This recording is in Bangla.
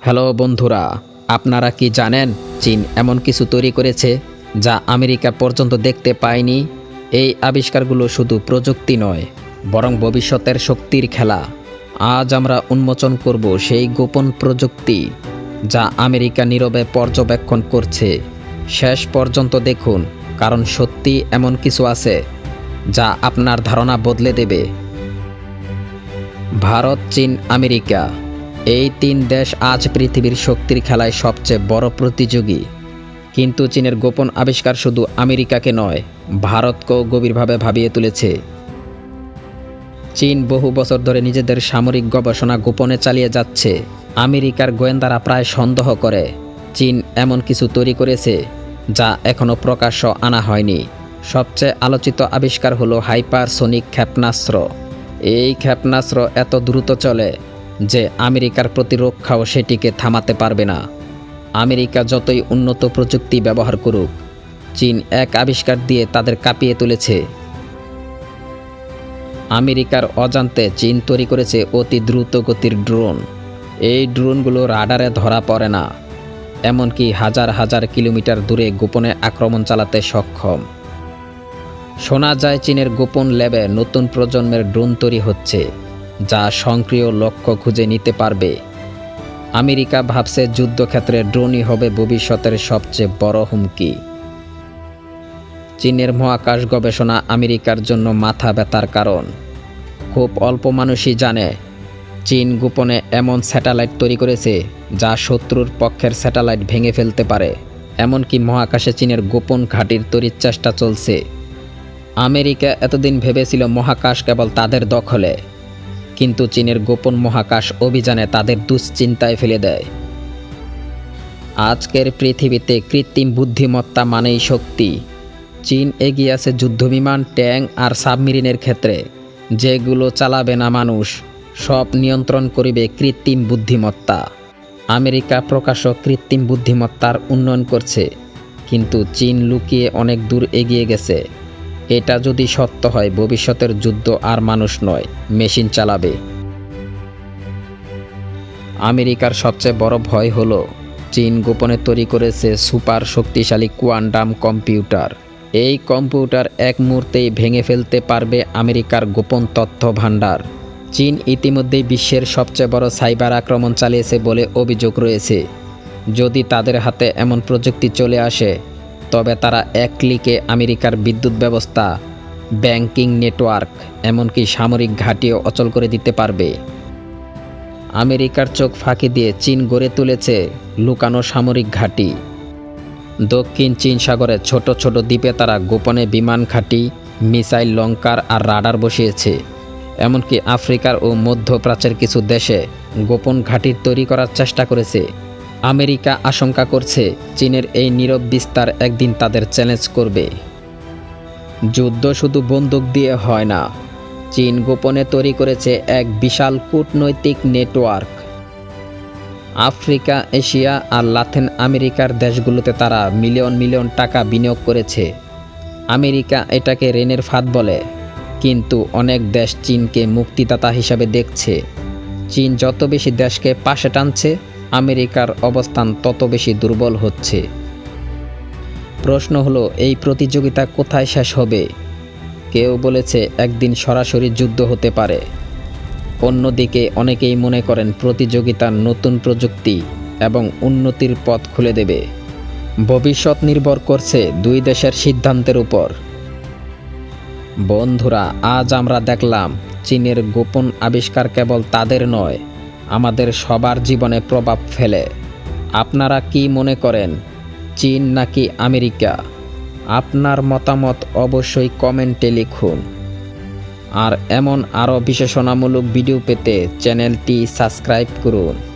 হ্যালো বন্ধুরা, আপনারা কি জানেন চীন এমন কিছু তৈরি করেছে যা আমেরিকা পর্যন্ত দেখতে পায়নি? এই আবিষ্কারগুলো শুধু প্রযুক্তি নয়, বরং ভবিষ্যতের শক্তির খেলা। আজ আমরা উন্মোচন করব সেই গোপন প্রযুক্তি যা আমেরিকা নীরবে পর্যবেক্ষণ করছে। শেষ পর্যন্ত দেখুন, কারণ সত্যি এমন কিছু আছে যা আপনার ধারণা বদলে দেবে। ভারত, চীন, আমেরিকা। এই তিন দেশ আজ পৃথিবীর শক্তির খেলায় সবচেয়ে বড় প্রতিযোগী। কিন্তু চীনের গোপন আবিষ্কার শুধু আমেরিকাকে নয়, ভারতকেও গভীরভাবে ভাবিয়ে তুলেছে। চীন বহু বছর ধরে নিজেদের সামরিক গবেষণা গোপনে চালিয়ে যাচ্ছে। আমেরিকার গোয়েন্দারা প্রায় সন্দেহ করে, চীন এমন কিছু তৈরি করেছে যা এখনও প্রকাশ্য আনা হয়নি। সবচেয়ে আলোচিত আবিষ্কার হলো হাইপারসোনিক ক্ষেপণাস্ত্র। এই ক্ষেপণাস্ত্র এত দ্রুত চলে যে আমেরিকার প্রতিরক্ষাও সেটিকে থামাতে পারবে না। আমেরিকা যতই উন্নত প্রযুক্তি ব্যবহার করুক, চীন এক আবিষ্কার দিয়ে তাদের কাঁপিয়ে তুলেছে। আমেরিকার অজান্তে চীন তৈরি করেছে অতি দ্রুত গতির ড্রোন। এই ড্রোনগুলো রাডারে ধরা পড়ে না, এমনকি হাজার হাজার কিলোমিটার দূরে গোপনে আক্রমণ চালাতে সক্ষম। শোনা যায় চীনের গোপন ল্যাবে নতুন প্রজন্মের ড্রোন তৈরি হচ্ছে। যা সক্রিয় লক্ষ্য খুঁজে নিতে পারবে। আমেরিকা ভাবছে যুদ্ধক্ষেত্রে ড্রোনই হবে ভবিষ্যতের সবচেয়ে বড় হুমকি। চীনের মহাকাশ গবেষণা আমেরিকার জন্য মাথা ব্যথার কারণ। খুব অল্প মানুষই জানে, চীন গোপনে এমন স্যাটেলাইট তৈরি করেছে যা শত্রুর পক্ষের স্যাটেলাইট ভেঙে ফেলতে পারে, এমনকি মহাকাশে চীনের গোপন ঘাঁটির তৈরির চেষ্টা চলছে। আমেরিকা এতদিন ভেবেছিল মহাকাশ কেবল তাদের দখলে। কিন্তু চীনের গোপন মহাকাশ অভিযানে তাদের দুশ্চিন্তায় ফেলে দেয়। আজকের পৃথিবীতে কৃত্রিম বুদ্ধিমত্তা মানেই শক্তি। চীন এগিয়ে আছে যুদ্ধবিমান, ট্যাং আর সাবমেরিনের ক্ষেত্রে। যেগুলো চালাবে না মানুষ, সব নিয়ন্ত্রণ করিবে কৃত্রিম বুদ্ধিমত্তা। আমেরিকা প্রকাশক কৃত্রিম বুদ্ধিমত্তার উন্নয়ন করছে, কিন্তু চীন লুকিয়ে অনেক দূর এগিয়ে গেছে। এটা যদি সত্য হয়, ভবিষ্যতের যুদ্ধ আর মানুষ নয়, মেশিন চালাবে। আমেরিকার সবচেয়ে বড় ভয় হলো, চীন গোপনে তৈরি করেছে সুপার শক্তিশালী কোয়ান্টাম কম্পিউটার। এই কম্পিউটার এক মুহূর্তেই ভেঙে ফেলতে পারবে আমেরিকার গোপন তথ্য ভাণ্ডার। চীন ইতিমধ্যেই বিশ্বের সবচেয়ে বড় সাইবার আক্রমণ চালিয়েছে বলে অভিযোগ রয়েছে। যদি তাদের হাতে এমন প্রযুক্তি চলে আসে তবে তারা এক ক্লিকে আমেরিকার বিদ্যুৎ ব্যবস্থা, ব্যাংকিং নেটওয়ার্ক, এমনকি সামরিক ঘাঁটিও অচল করে দিতে পারবে। আমেরিকার চোখ ফাঁকি দিয়ে চীন গড়ে তুলেছে লুকানো সামরিক ঘাঁটি। দক্ষিণ চীন সাগরে ছোট ছোট দ্বীপে তারা গোপনে বিমান ঘাঁটি, মিসাইল লঙ্কার আর রাডার বসিয়েছে। এমনকি আফ্রিকার ও মধ্যপ্রাচ্যের কিছু দেশে গোপন ঘাঁটির তৈরি করার চেষ্টা করেছে। আমেরিকা আশঙ্কা করছে চীনের এই নীরব বিস্তার একদিন তাদের চ্যালেঞ্জ করবে। যুদ্ধ শুধু বন্দুক দিয়ে হয় না, চীন গোপনে তৈরি করেছে এক বিশাল কূটনৈতিক নেটওয়ার্ক। আফ্রিকা, এশিয়া আর লাতিন আমেরিকার দেশগুলোতে তারা মিলিয়ন মিলিয়ন টাকা বিনিয়োগ করেছে। আমেরিকা এটাকে রেনের ফাঁদ বলে, কিন্তু অনেক দেশ চীনকে মুক্তিদাতা হিসাবে দেখছে। চীন যত বেশি দেশকে পাশে টানছে আমেরিকার অবস্থান তত বেশি দুর্বল হচ্ছে। প্রশ্ন হলো, এই প্রতিযোগিতা কোথায় শেষ হবে? কেউ বলেছে, একদিন সরাসরি যুদ্ধ হতে পারে। অন্যদিকে অনেকেই মনে করেন প্রতিযোগিতার নতুন প্রযুক্তি এবং উন্নতির পথ খুলে দেবে। ভবিষ্যৎ নির্ভর করছে দুই দেশের সিদ্ধান্তের উপর। বন্ধুরা, আজ আমরা দেখলাম, চীনের গোপন আবিষ্কার কেবল তাদের নয় আমাদের সবার জীবনে প্রভাব ফেলে। আপনারা কি মনে করেন, চীন নাকি আমেরিকা? আপনার মতামত অবশ্যই কমেন্টে লিখুন। আর এমন আরও বিশেষণামূলক ভিডিও পেতে চ্যানেলটি সাবস্ক্রাইব করুন।